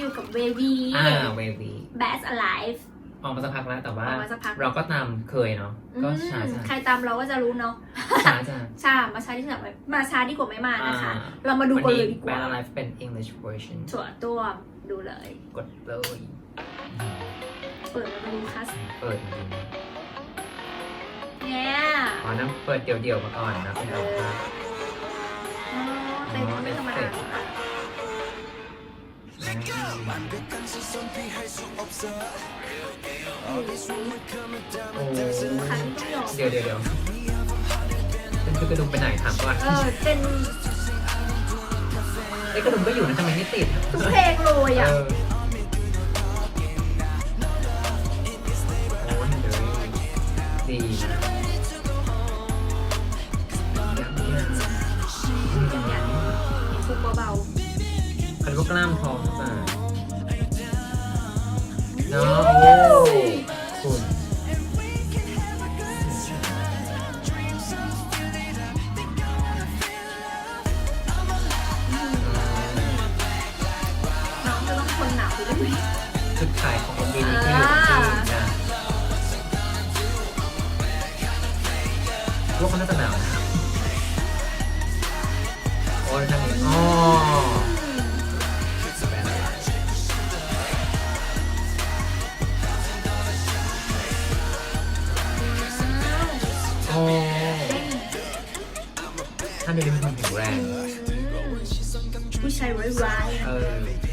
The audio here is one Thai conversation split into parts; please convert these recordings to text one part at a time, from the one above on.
อยู่กับเววีอ่าเววี Best Alive ออกมาสักพักแล้วแต่ว่า ออกมาสักพัก เราก็ตามเคยเนาะก็ช้าอืมจ้ะใครตามเราก็จะรู้เนาะช้าจ้ะช้ามาช้าที่สุดมาช้าดีกว่าไม่มานะคะอ่าเรามาดูวันกันนี้เลยดีกแบว่านอะไรเป็น English version ถั่วตัวดูเลย กดเลยเปิดมาดูคัสเปิดมาดูเนี่ยอ๋อนั่นเปิดเดี่ยวๆมาก่อนนะเป็นเอาภาพอ๋อเต้นไม่ธรรมดาโอ้คั นที่หรอเดี๋ยวเดี๋ยวเดี๋ยวเป็นคือกระดุมไปไหนถามก่อนเออเป็นไอ้ยกระดุมก็อยู่นะทำไมไม่ติดทุกเพลงเลยเออะ อโอ้ยเดี๋ยวดีนะยังนี่ยอย่างเงี้ยฟุกเบาคันว่ากล้ามท้อง แข็งแรงผู้ชายร้ายเออๆ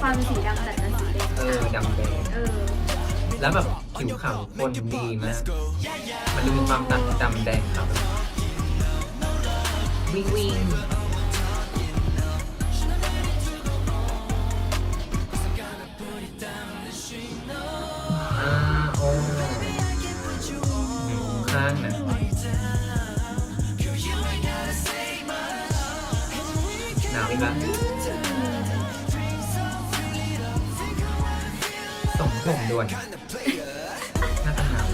ความสีดำแต่ละสีแดงเออดำแดงเออ แล้วแบบผิวขาวคนดีมากมันดูมีความตัดดำแดงครับวิ่งวิ่ง ข้างนะหนาวอีกแล้วส่งผมด่วนน่าจะหนาว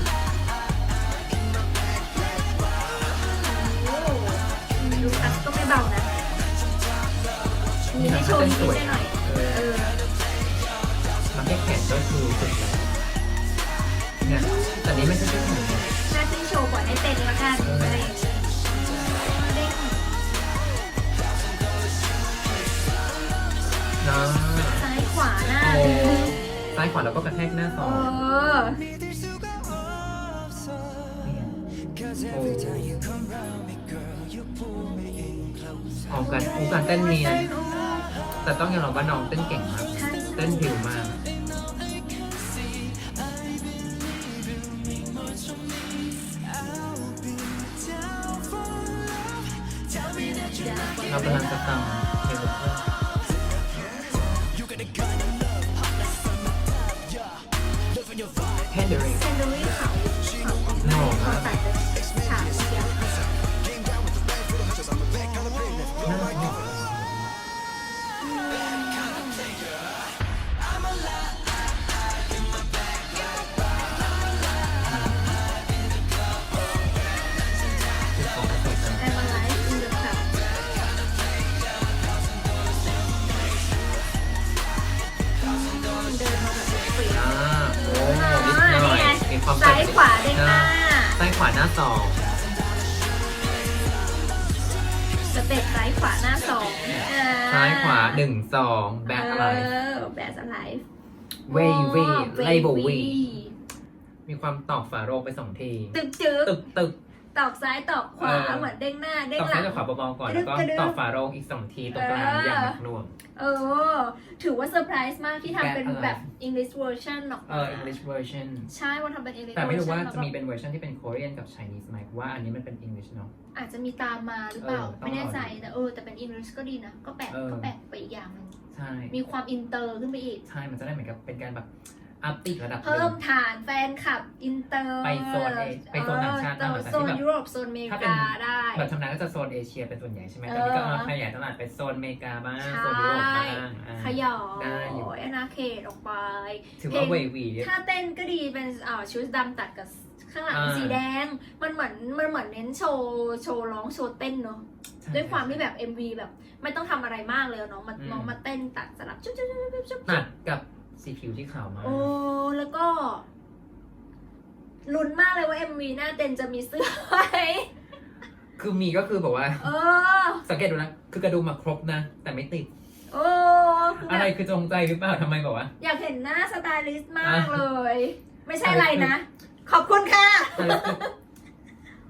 โอ้ดูอันก็ไม่เบานะมีให้โชว์นิดๆหน่อยเอๆเอออมาแค่แขนก็คือสุดแล้วเนี่ยแต่นี้ไม่ใช่แค่แขนนะหน้า ที่โชว์ก่อนให้เต้นละกันอะไรอย่างเงี้ยเด้งเนาะซ้ายขวาหน้าโอ้ซ้ายขวาแล้วก็กระแทกหน้าสเอองอโอ้ออกกันโอกการเต้นเนียนแต่ต้องยอมรับว่าน้องเต้นเก่งมากใช่เต้นผิวมาก เรากำ ขวาเด้งหน้า ซ้ายขวาหน้าสองสเต็ปซ้ายขวาหน้าสองอ่ซ้ายขวาหนึ่งสองแบ็คอะไร เออแบ็คอะไรเววีไลโบวีมีความตอกฝาโลงไปสองที ตึกจึกตึกตึก ตอกซ้ายตอกขวา เออ เหมือนเด้งหน้าเด้ตงอกหลัซ้ายงกับขวาเบาๆก่อนกระดึ๊แล้วบก็กระดึ๊บ ตอกฝาโลงอีกสองทีตรงกลางเอออย่างหนักหน่วง เออ ถือว่าเซอร์ไพรส์มากที่ทำเป็นแบ็คอะไรแบบ English version ออกเอมาอ English version ใช่ว่าทำเป็น English แต่ไม่รู้ว่า version จะมีแล้วก็เป็นเวอร์ชันที่เป็น Korean กับ Chinese ไหมว่าอันนี้มันเป็น English เนาะ อาจจะมีตามมาหรือเปล่า เออต้องไม่แน่ใจ รอดูแต่เออ แต่เป็น English ก็ดีนะ ก็แปลกเออ ก็แปลกไปอีกอย่างหนึงใช่ มีความอินเตอร์ขึ้นไปอีก ใช่ มันจะได้เหมือนกับเป็นการแบบ อัพติกระดับหเพิ่นึ่มงฐานแฟนคลับ อินเตอร์ไปโซนเอไปโซนต่างชาติเออบ้างหลังจากโซที่นแบบ ยุโรปโซนอเมริถ้าเป็นกาได้ แบบทำงานก็จะโซนเอเชียเป็นส่วนใหญ่ใช่ไหมเออแต่นี่ก็เอาขยายตลาดไปโซนอเมริกาบ้างโซนยุโรปบ้างอ่า ขยอได้อยู่ ยอาณาเขตออกไป ถือว่าเววี ถ้าเต้นก็ดีเป็นอ่าชุดดำตัดกับข้างหลังอ่า สีแดง มันเหมือนมันเหมือนเน้นโชว์โชว์ร้องโชว์เต้นเนาะใช่ด้วยความที่แบบ MV แบบ ไม่ต้องทำอะไรมากเลยอะน้องมาอืม น้องมาเต้นตัดสลับชุบชุบชุบชุบชุบตัดกับ สีผิวที่ขาวมาก โอ้แล้วก็ลุ้นมากเลยว่า MV หน้าเต้นจะมีเสื้อไหมคือมีก็คือแบบว่า เออ สังเกตดูนะ คือกระดุมมาครบนะ แต่ไม่ติด โอ้คืออะไรแบบคือจงใจหรือเปล่าทำไมแบบว่า อยากเห็นหน้าสไตลิสต์มากอะเลย ไม่ใช่อะไรนะ ขอบคุณค่ะ แต่คือ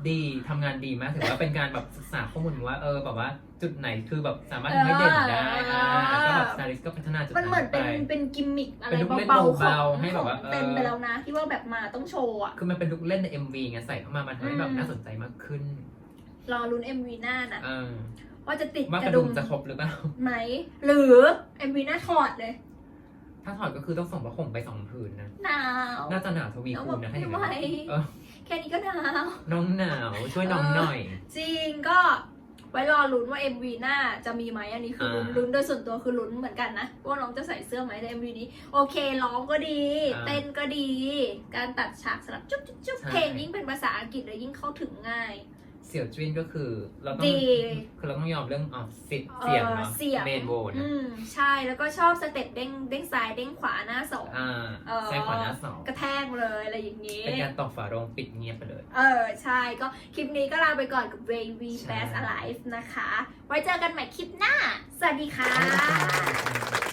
ดีทำงานดีมากถือว่าเป็นการแบบศึกษาข้อมูลว่าเออแบบว่าจุดไหนคือแบบสามารถทำให้เด่นได้อ่าเออก็แบบสไตลิสต์ก็พัฒนาจุดมันเหมือนไป เป็นเป็นกิมมิคอะไรเป็นลูกเล่นเบาๆของเบาๆให้แบบว่าของเต็มเออไปแล้วนะ ที่ว่าแบบมาต้องโชว์อะคือมันเป็นลูกเล่นใน MV ไงใส่เข้ามามันทำให้แบบอืม น่าสนใจมากขึ้นรอลุ้น MV หน้านะเออว่าจะติดว่ากกระระดุดุมมจะครบหรือเปล่า ไหม หรือ MV หน้าถอดเลย ถ้าถอดก็คือต้องส่งผ้าห่มไปสองผืนนะ หนาว น่าจะหนาวทวีคูณนะถ้าอย่างนั้นไม่ไหวเออ แค่นี้ก็หนาว น้องหนาวช่วยน้องหน่อย จริงก็ไว้รอลุ้นว่า MV หน้าจะมีไหมอันนี้คือลุ้นอ่าลุ้นโดยส่วนตัวคือลุ้นเหมือนกันนะ ว่าน้องจะใส่เสื้อไหมใน MV นี้ โอเคร้องก็ดี อ่าเต้นก็ดี การตัดฉากสลับจุ๊บจุ๊บจุ๊บใช่ เพลงยิ่งเป็นภาษาอังกฤษเลยยิ่งเข้าถึงง่าย เสี่ยวจิ้นก็คือ เราต้องดี คือเราต้องยอมเรื่องอ๋อเสียงเออเสียงเนาะเสียง เมนโบนอืมใช่แล้วก็ชอบสเต็ปเด้งเด้งซ้ายเด้งขวาหน้าสอง อ่าเออ ใช้ขวาหน้าสองกระแทกเลยอะไรอย่างนี้ เป็นการตอกฝาโรงปิดเงียบไปเลย เออ ใช่ก็คลิปนี้ก็ลาไปก่อนกับ Ray V ใช่ Best Alive นะคะ ไว้เจอกันใหม่คลิปหน้า สวัสดีค่ะ Bye.